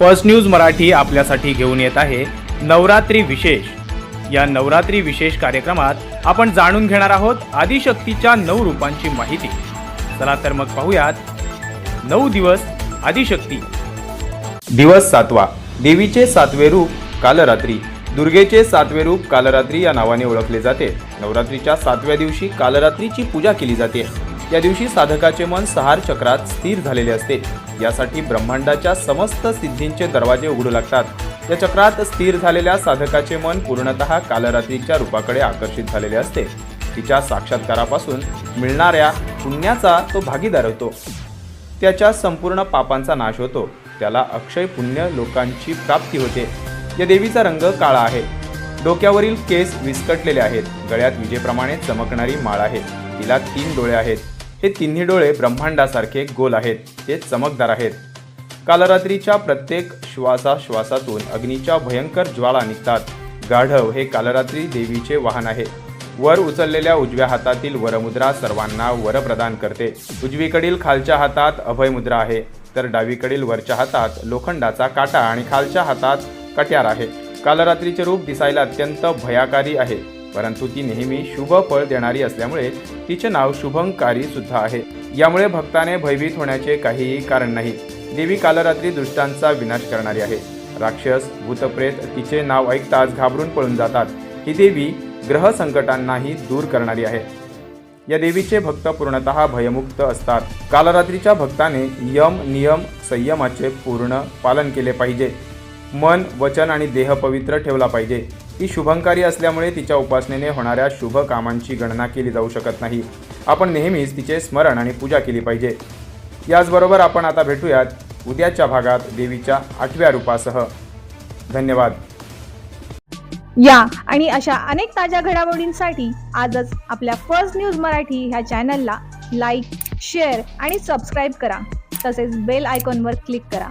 First news Marathi आपल्यासाठी घेऊन येत आहे नवरात्री विशेष. या नवरात्री विशेष कार्यक्रमात आपण जाणून घेणार आहोत आदिशक्तीच्या नऊ रूपांची माहिती. चला तर मग पाहूयात नऊ दिवस आदिशक्ती. दिवस सातवा. देवीचे सातवे रूप कालरात्री. दुर्गेचे सातवे रूप कालरात्री या नावाने ओळखले जाते. नवरात्रीच्या सातव्या दिवशी कालरात्रीची पूजा केली जाते. या दिवशी साधकाचे मन सहार चक्रात स्थिर झालेले असते. यासाठी ब्रह्मांडाच्या समस्त सिद्धींचे दरवाजे उघडू लागतात. या चक्रात स्थिर झालेल्या साधकाचे मन पूर्णतः कालरात्रीच्या रूपाकडे आकर्षित झालेले असते. तिच्या साक्षात्कारापासून मिळणाऱ्या पुण्याचा तो भागीदार होतो. त्याच्या संपूर्ण पापांचा नाश होतो. त्याला अक्षय पुण्य लोकांची प्राप्ती होते. या देवीचा रंग काळा आहे. डोक्यावरील केस विस्कटलेले आहेत. गळ्यात विजेप्रमाणे चमकणारी माळ आहे. तिला तीन डोळे आहेत. हे तिन्ही डोळे ब्रह्मांडासारखे गोल आहेत ते चमकदार आहेत. कालरात्रीच्या प्रत्येक श्वासाश्वासातून अग्नीच्या भयंकर ज्वाळा निघतात. गाढव हे कालरात्री देवीचे वाहन आहे. वर उचललेल्या उजव्या हातातील वरमुद्रा सर्वांना वर प्रदान करते. उजवीकडील खालच्या हातात अभयमुद्रा आहे तर डावीकडील वरच्या हातात लोखंडाचा काटा आणि खालच्या हातात कट्यार आहे. कालरात्रीचे रूप दिसायला अत्यंत भयाकारी आहे. परंतु ती नेहमी शुभ फळ देणारी असल्यामुळे तिचे नाव शुभंकारी सुद्धा आहे. यामुळे भक्ताने भयभीत होण्याचे काहीही कारण नाही. देवी कालरात्री दुष्टांचा विनाश करणारी आहे. राक्षस भूतप्रेत तिचे नाव ऐकताच घाबरून पळून जातात. ही देवी ग्रह संकटांनाही दूर करणारी आहे. या देवीचे भक्त पूर्णतः भयमुक्त असतात. कालरात्रीच्या भक्ताने यम नियम संयमाचे पूर्ण पालन केले पाहिजे. मन वचन आणि देह पवित्र ठेवला पाहिजे. ती शुभंकारी असल्यामुळे तिच्या उपासनेने होणाऱ्या शुभ कामांची गणना केली जाऊ शकत नाही. आपण नेहमीच तिचे स्मरण आणि पूजा केली पाहिजे. याचबरोबर आपण आता भेटूयात उद्याच्या भागात देवीच्या आठव्या रूपासह. धन्यवाद. या आणि अशा अनेक ताज्या घडामोडींसाठी आजच आपल्या फर्स्ट न्यूज मराठी ह्या चॅनलला लाईक शेअर आणि सबस्क्राईब करा. तसेच बेल आयकॉनवर क्लिक करा.